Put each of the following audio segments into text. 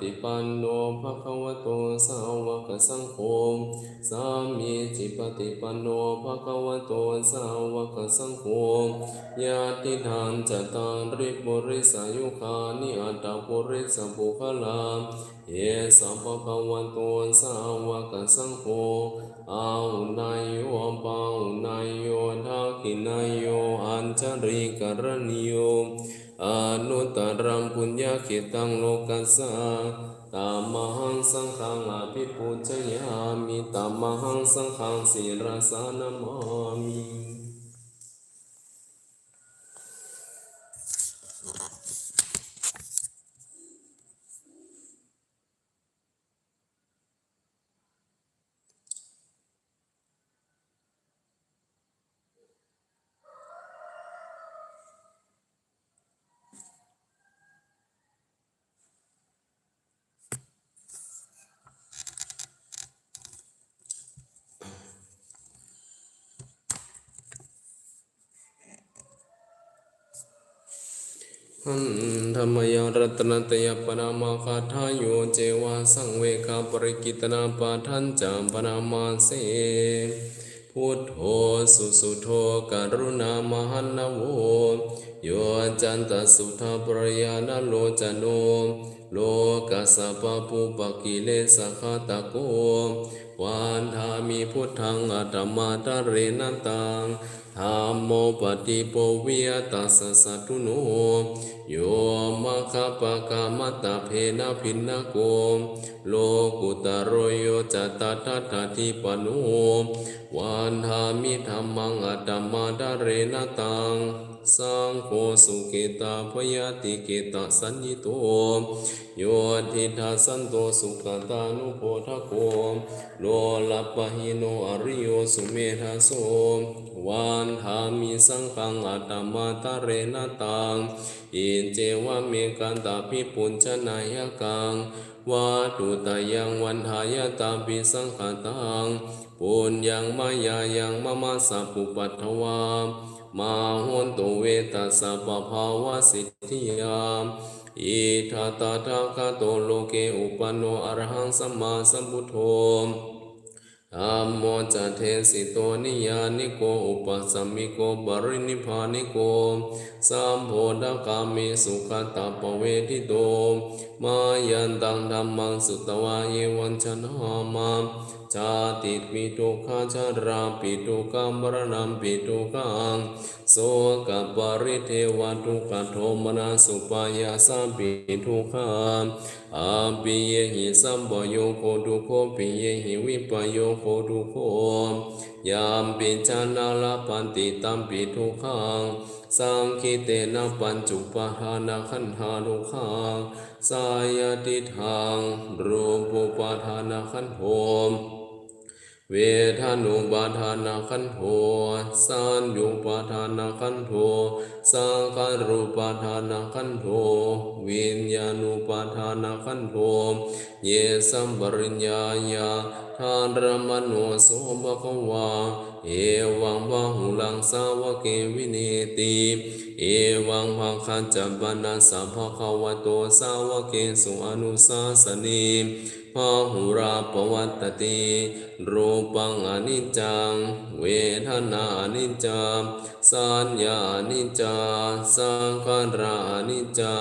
ติปันโนภะคะวะโตสาวกสังโฆสามีจิปฏิปันโนภะคะวะโตสาวกสังโฆญาติทานจตาริปุริสายุคานิอัตตปุริสปุคลาเยสัพพะคะวะโตสาวกสังโฆอาหุนายโยปาหุนายโยทักขินายโยอัญชริกรณิโย อนุตรัมปุญญาเขตังโลกัสสะตามหังสังฆังอภิปุจยามิตามหังสังฆังสิรสานามามิ หันธรรมยรัตนตยปนามาคาทายโยเจวาสังเวคาปริกิตนาปาทันจามปนามาเสพุทโธสุสุโธกรุณามหันนโวโยจันตสุทาปรยานโลจโนโลกัสสะปะปุปกิเลสขะตะโกวานทามิพุทธังอัตมาตเรนันตัง ธรรมโมปฏิปวิยตัสสะสัตตุโนโยมะคปะกามัตะเพนะพินนะโกโลกุตโรโยจัตตาทัตถิปโนวันทามิธรรมังอัตตมาดาเรนตัง สังโฆสุเกตาพยาติเกตาสัญญิโตโยทิทาสันโตสุขตานุโพธโกโลลัปะหิโนอริโยสุเมธาโสวันทามิสังฆังอัตมาตาเรนตังอินเจวะเมกันตาพิปุญชนายกังวาตุตายังวันทายตาปิสังขตังปุญญังมายายังมะมะสัพปุปัตถวา มาโหนตุเวตัสสะปะภาวะสิทธิยามอิทัตตาทาคโตโลเกอุปนโนอรหังสัมมาสัมพุทโธธัมโมจะเทสิโตนิยานิโกอุปสัมมิโกบรินิพานิโกสัมโพธกามิสุขตาปเวทิโต มายันตังธรรมังสุตวาเยวันชนะมาชาติปิทุกขาชาราปิทุกขมรณะปิทุกขังโสกปริเทวทุกขโทมนาสุปายาสาปิทุกขังอาปิเยหิสัมปโยโคทุโคปิเยหิวิปโยโคทุโคยามปิจานาลปันติตัมปิทุกขังสังคิเตนะปัญจุปหานาขันธานุขัง สายติทางรูปุปาทานขันโธ เวทานุปาทานาขันโธสัญญูปาทานาขันโธสังขารูปาทานาขันโธวิญญาณุปาทานาขันโธเยสัมปริญญายาทานรมโนโสภควาเอวังวะหุลังสาวกเกวินิติเอวังภาคัจจปนาสัพพะควโตสาวกเกสุอนุสาสนี พหุราปวัตติรูปังอนิจจัง เวทนาอนิจจังสัญญาอนิจจาสังขาราอนิจจา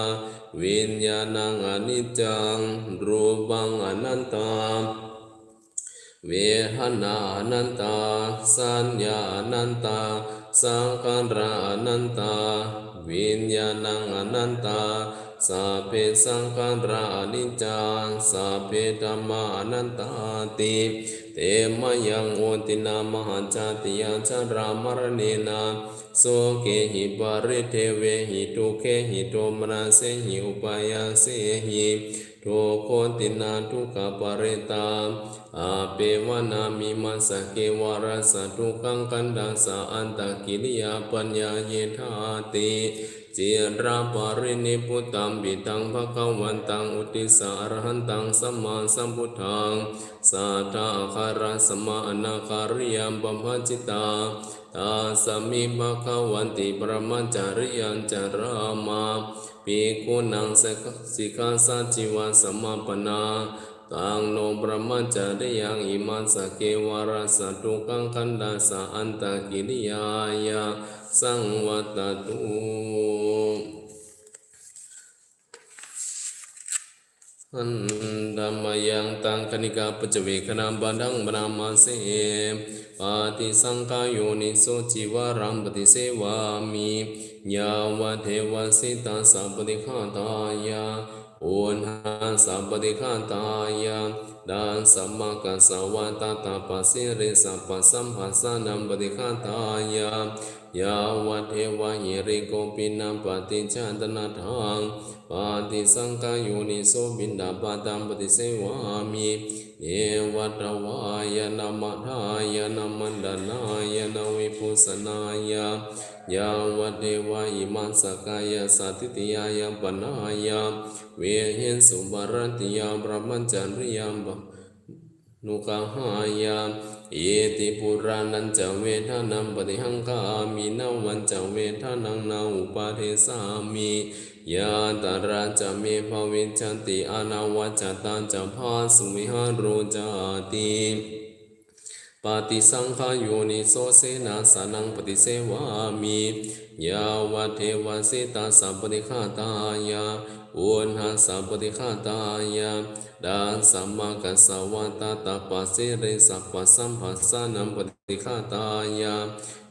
วิญญาณังอนิจจัง รูปังอนันตาเวหนาอนันตา สัญญาอนันตา สังขาราอนันตา วิญญาณังอนันตาสัพเพสังขารานิจจังสัพเพธรรมาอนันตาติเตมยังโอตินามหัจจติยาจารามรเนนาโสเกหิปาริเทเวหิตุเคหิโตมนาเสหิอุปายาเสหิ ทุกโคตินาทุกขปเริตาอาเปวนามิมัสสะเกวารสะทุกขังกันดาสะอันตกิริยาปัญญาเยธาติ จิราปารินิพุตัมปิตังภะคะวันตังอุติสารหันตังสัมมาสัมพุทธังสัทธาคาราสมาอนาคาริยมปัมภจิตาตาสมิภะคะวันติปรมัจจาริยัญจารามาปีกุนังสกสิกาสัจิวาสัมมาปนาตังโนปรมัจจาริยังอิมัสสเกวาราสตุกังคันดาสะอันตะกิริยายา สังวัตตุอันธรรมยังตังคณิกาปัจเจเวคณาบัดังบนามาเสปาติสังกายโยนิโสจิวารัมปติเสวามิยาวะเทวสิตาสัพปติฆาตายา อนหาสัพปติฆาตายาดานสัมมากัสสวะตตาปัสสิริสัพพสัมภัสสะนัมปติฆาตายายาวะเทวะหิริโกปินัมปฏิจจตนาทังปาติสังกายุนิโสบินดาปาตัมปฏิเสวามิเอวัตวายนามทายนามันดานายนาวิปุสนายา ยาวเทวะอิมัสกายาสัติติยายปนายาเวหินสุบารติยาบรหมจันริยามบนุกหายาเอติปุรานันจะเวทานัมปฏิหังคามีนาวันจะเวทานังนาอุปาเทสามียาตาราจะเมภาวิจันติอนาวัจตาจะพาสุมิหารโรจาติ ฏิสังขายโยนิโสเสนาสานังปฏิเสวามียาวเทวสิตาสัมปิฆาตายา อุณหาสัพปฏิฆาตายาดาสัมมากัสสวะตาตาปัสสิริสัพพสัมภัสสนังปฏิฆาตายา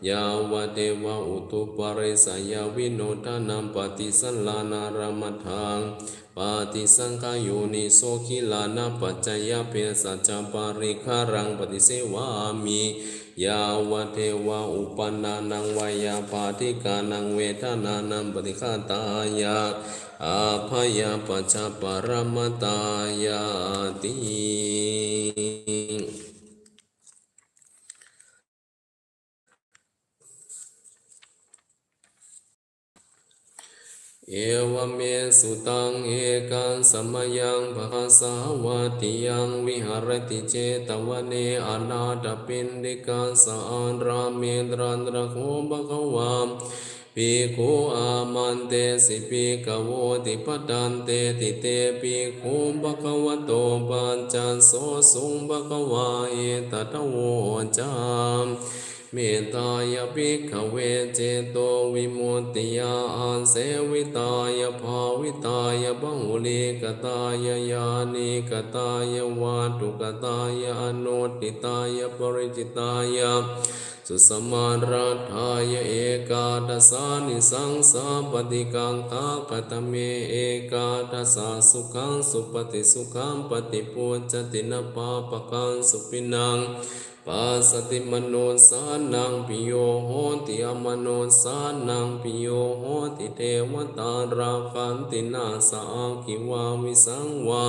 ยาวเทวะอุตุปะเรสยาวิโนทานังปฏิสัลลานารามทังปาติสังขายโยนิโสขิลานาปัจจยเพสัจจปาริคารังปฏิเสวามิ ยาวเทวาอุปนานังวายาปาติกานังเวทนานังปฏิฆาตายาอาภยาปัจจปรมตายาติ เอวเมสุตังเอกันสมยังภาษาวติยังวิหารติเจตวันเนอนาถปินดิกาสานราเมตรันตรโคบกวามปีโคอามันเตสิปีกโวติปตันเตติเตปีโคบกวโตปัญจันโสสุงบกวาเอตตะโวจาม เมตตายภิกขเวเจโตวิมุตติยาอันเสวิตายภาวิตายบังหุลิกตายญาณิกตายวาตุกตายอนุติตายปริจิตายสุสมาราธายเอกาทัสสานิสังสาปฏิกังตากตเมเอกาทัสสาสุขังสุปฏิสุขังปฏิปุจจตินปาปกังสุปินัง ปัสสติมโนสานังปิโยโหติอมโนสานังปิโยโหติเทวตาราคันตินาสาคิวาวิสังวา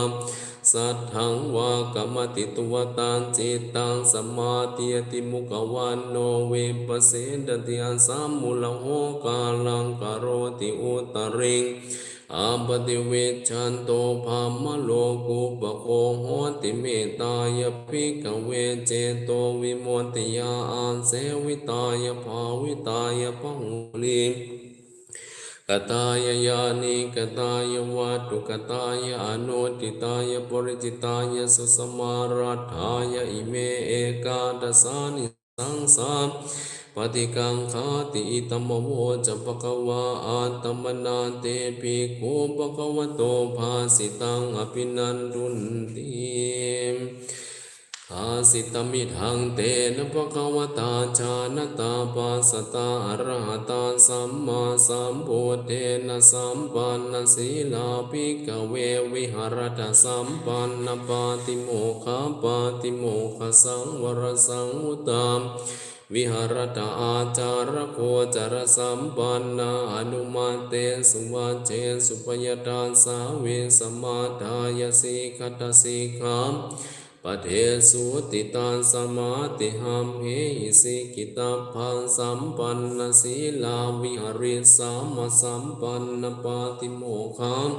สัทธังวากรรมติตุวตังจิตตังสมาธิยติมุขวันโนเวปเสดติอันสัมมุลโหกาลังกโรติอุตริง อาปติเวชันโตภามโลกุปโคโหติเมตายภิกเวเจโตวิมุติยาอันเสวิตายภาวิตายปังลีกตายยานิกตายวัตุกตายอนุติตายปริจิตายสุสมารัฐายอิเมเอกาตสานิสังสาม ปฏิกังคาติตัมโวจะปะกวาอาตมนาเตปิโกปะกวโตภาสิตังอภินันทุนติภาสิตมิทังเตนะปะกวตาจานตาปัสตาอรหตาสัมมาสัมพุทเทนะสัมปันนสีลาภิกเววิหารตสัมปันนปาติโมคขปาติโมคขสังวรสังอุตาม วิหารตาอาจารโคจารสัมปันนาอนุมาเตสุวัจเจสุปยตาสาเวสมาทายสีคตสีขามปเทสุติตาสมาติหัมเหสิกิตาพังสัมปันนสีลาวิหาริสามาสัมปันนปาติโมกขาม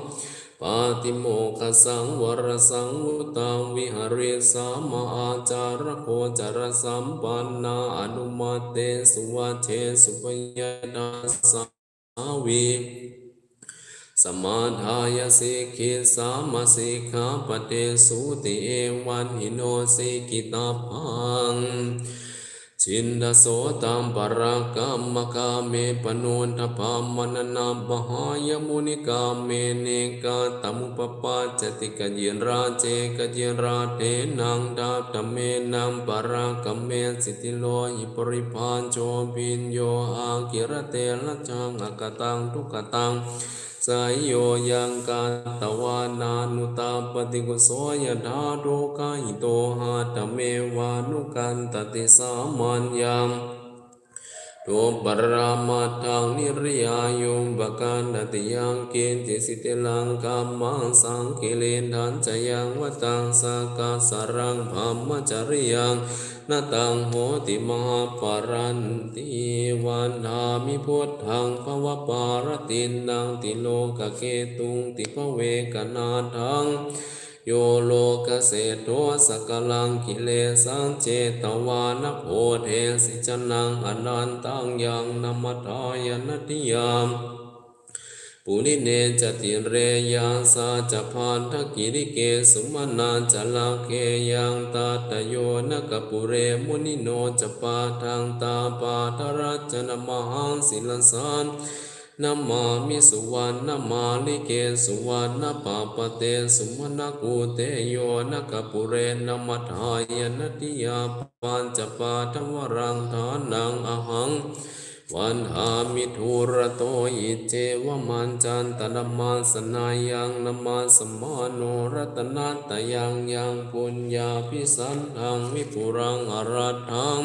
ปาติโมกสังวรสังวุตังวิหาริสามาอาจารโคจารสัมปันนาอนุมาเตสุวัชเชสุปยดาสาวีสมาทายสิกขิสามาสิกขาปเตสุติเอวันหิโนสิกิตาพัง ชินดาโสตัมปรากรรมกาเมปโนนทพามนนาบหายมุนิกาเมเนกาตมุปปาจติกเยนราเจกเยนราเทนังดาตเมนังปรากรมเมสิติโลหิปริพานโจปินโยอากิรเตละจังอกตังทุกตังสายโยยังกาตวานานุตาปฏิกุโสยดาโรกายโตหาตเมวานุกันตติสามัญยัง ตปรามาทังนิริยายุมบกันดติยังเกณจิสิติลังกามังสังกิเลนทันจยังวตังสากาสารังพามจริยังนาตังโหติมหาปารันติวันหามิพุทธังภวปารตินนังติโลกเกตุงติภเวกนาทัง โยโลกเสโทสกลังกิเลสังเจตวานโพเทสิจนังอนันตังยังนัมทายนติยามปุริเนจติเรยังสาจพานทกิริเกสุมานาจลาเคยังตาตโยนกปุเรมุนิโนจปาทังตาปาทรัจนมหังศิลสาน นามามิสุวรรณมาลิเกสุวรรณปาปเตสุมนกุเตโยนกปุเรนมัทายนติยาปัญจปาทวรังทานังอหังวันหามิทุระโตอิเจวมันจันตนามาสนายังนามาสมาโนรัตนาตยังยังปุญญาพิสันทังวิปุรังอรัตถัง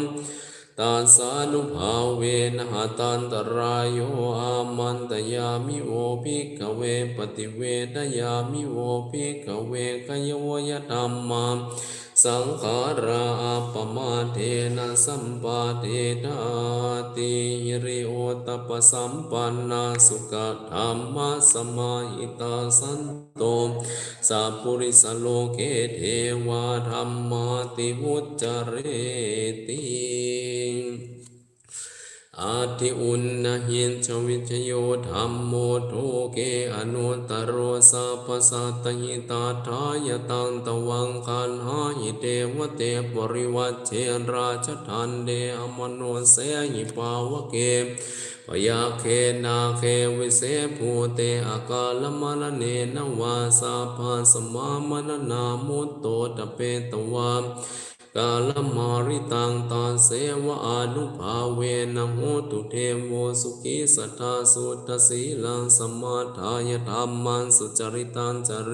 ตาสานุภาเวนะหตันตรายโยอามันตยามิโอภิกขเวปฏิเวทยามิโอภิกขเวขยวยธรรมาม สังขาราปมาเทนะสัมปาเทนาติหิริโอตปสัมปันนาสุขธรรมะสมาหิตาสันโตสัพพุริสโลเกเทวาธรรมาติวุจเรติ อาทิอุณนหินชวิชโยธรรมโมโทเกอนุตรโรสัพพสัตหิตาทายตังตวังคันหาหิเตวเตปริวัชเชนราชทันเดอมโนเสหิปาวเกปยาเคนาเควิเศภูเตอากาลมรเนนวาสาภาสมามนนามุตโตตเปตวาม กาลมาริตังตาเสวะอนุภาเวนะโหตุเทโวสุขีสัทธาสุตสีลังสมาทายธรรมันสุจริตันจเร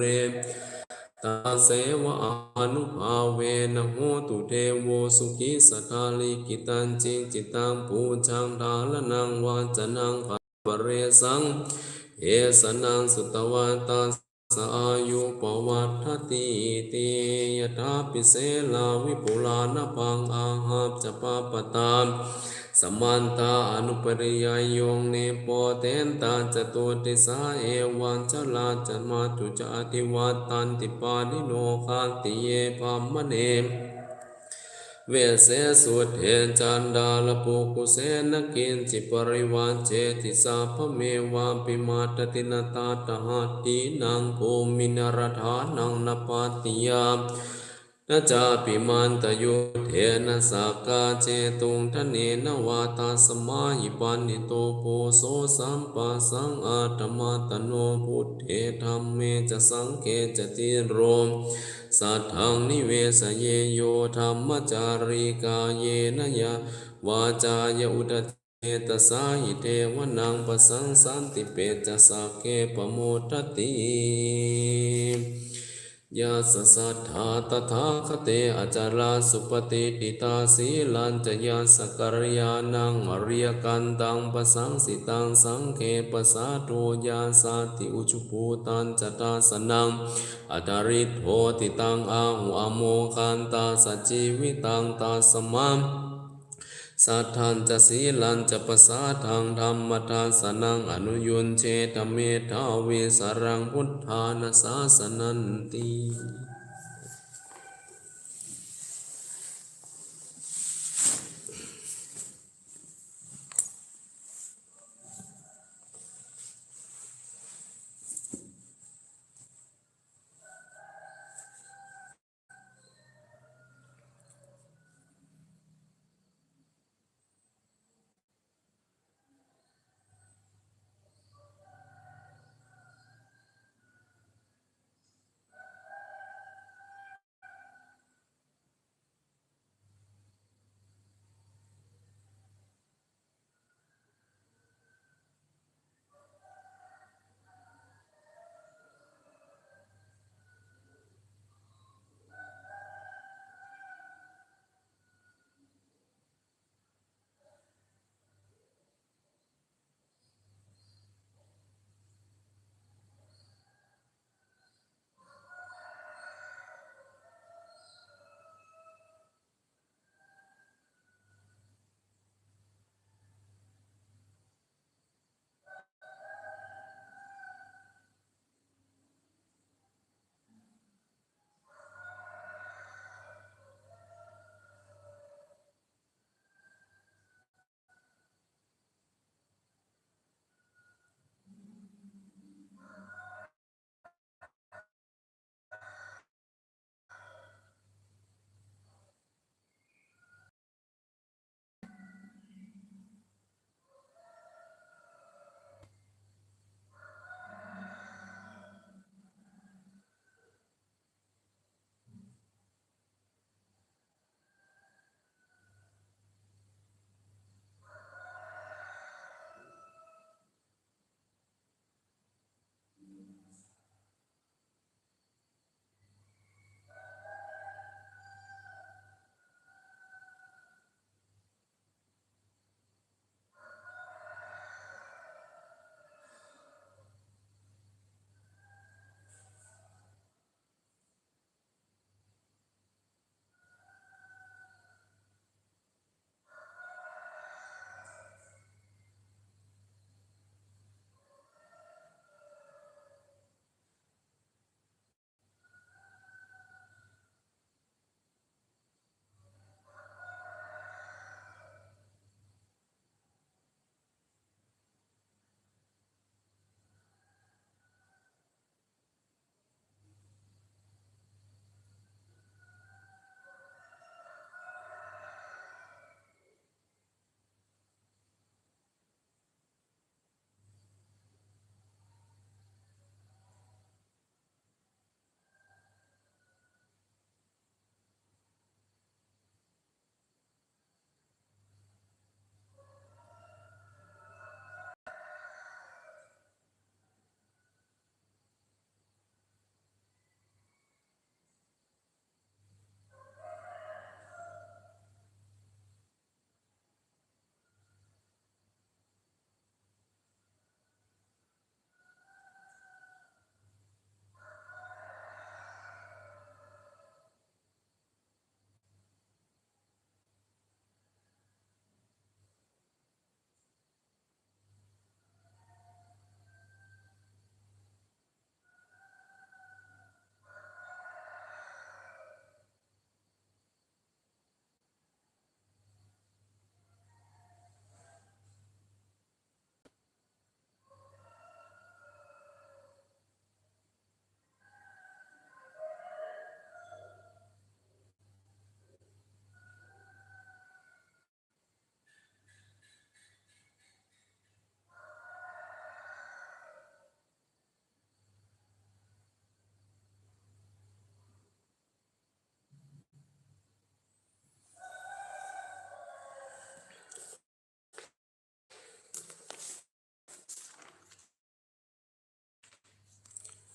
ตาเสวะอนุภาเวนะโหตุเทโวสุขีสัทธาลิกิตันจิงจิตังปูชังทาลนังวาจนังปะเรสังเอสนังสุตวาตา สายุปวัฏติติยทาปิเสลาวิปุลานพังอาหาบจะปาปตามสมันตาอนุปริยายงเนปเตนตาจตุติสาเอวันจลาจันมาตุจอติวัตตันติปานิโนคาติเยพามมเน เวเสสุเทจันดาลปุกุเสนกินจิปริวานเจติสาพเมวาปิมาตตินตาตหัตตินังภูมินรธานังนปาติยามนจาปิมันตยุเทนะสากาเจตุงทะเนนวาตาสมาหิปันนิโตโพโสสัมปัสสังอาตมาตโนพุทเทธรรมเมจะสังเกจติโรม สัทธังนิเวสเยโยธรรมจาริกาเยนะยาวาจายอุตเจตสาหิเทวนังปสังสันติเปจสักเกปโมตติ ยาสสัทธาตถาคเตอาจาราสุปฏิติตาสีลันจะยาสกรยานังอริยกันตังปสังสิตังสังเคปสาโทยาสาติอุจุปูตันจตาสนังอัตาริโทติตังอาหุอโมคันตาสจจีวิตังตาสมัม สัทธานจะสีลันจะปสาทางธรรมทาสนังอนุยุนเชตเมทาเวสรังพุทธานาสาสนันติ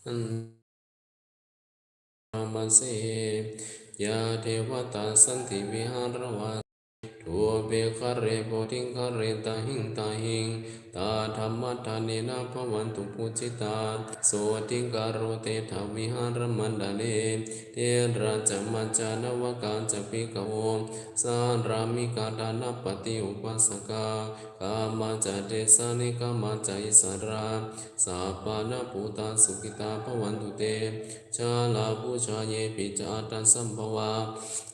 ามเสยาเทวตาสันติวิหารวาทัวเบคาเรโพธิงคาเรตาหิงตาหิงตาธรรมทานินาภวันตุปุจิตาโสติงการโรเตถาวิหารมันดาเลเทราจมัจจานวกาจปิกโวสารามิกาดานปฏิอุปัสสกากามาจเดสานิกามาจอิสราสาปานาภูตาสุขิตาภวันตุเต ชาลาภูชาเยปิจาตัสัมภวา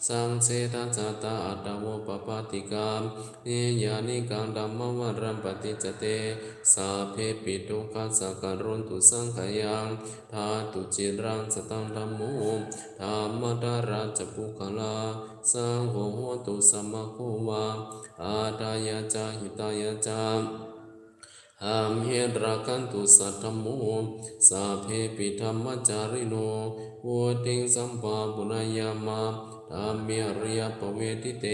สังเสตจาตาอัตโวปปาติกามเนยานิกังดัมมวรัมปฏิจเต สาเพปิตุคัสการุนตุสังขยังทาตุจิรังสตังธัมโมธรรมดาราจปุคลา สังโฆโหตุสัมมาโควาอาดายาจาหิตายาจาหามเหตรักันตุสัตธโมสาเพปิธรรมจาริโนโวติงสัมปาปุณายามาธรรมิริยปเวทิเต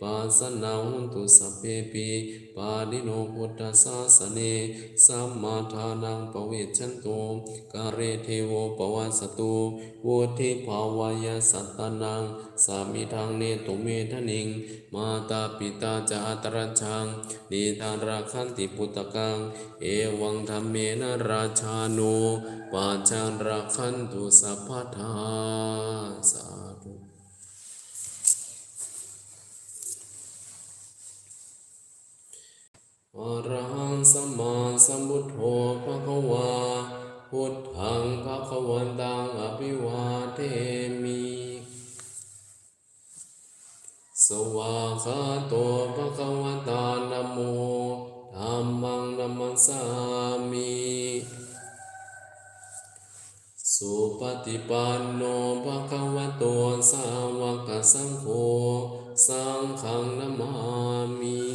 ปัสสนาหุนตุสัพเพปิ ปาดิโนพุทธสาสเนสัมมาทานังปเวชันตุกาเรเทโวปวัสสตุโวทิภาวายสัตตานัง สามิทางเนตุเมทนิง มาตาปิตาจาตรัญชังนิทานราคันติปุตกัง เอวังธรรมเมนะราชาโนปาจาราคันตุสัพพทาสาธุ อรหังสัมมาสัมพุทโธภะคะวา พุทธังภะคะวันตังอภิวาเทมิ สวาคาโตภะคะวตานะโมธัมมังนัมมัสสามิสุปฏิปันโนภะคะวะโตสาวกสังโฆ สังฆังนามามิ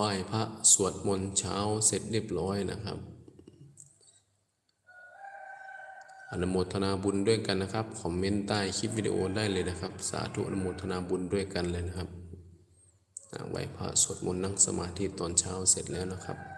ไหว้พระสวดมนต์เช้าเสร็จเรียบร้อยนะครับอนุโมทนาบุญด้วยกันนะครับ คอมเมนต์ใต้คลิปวิดีโอได้เลยนะครับ สาธุอนุโมทนาบุญด้วยกันเลยนะครับไหว้พระสวดมนต์นั่งสมาธิตอนเช้าเสร็จแล้วนะครับ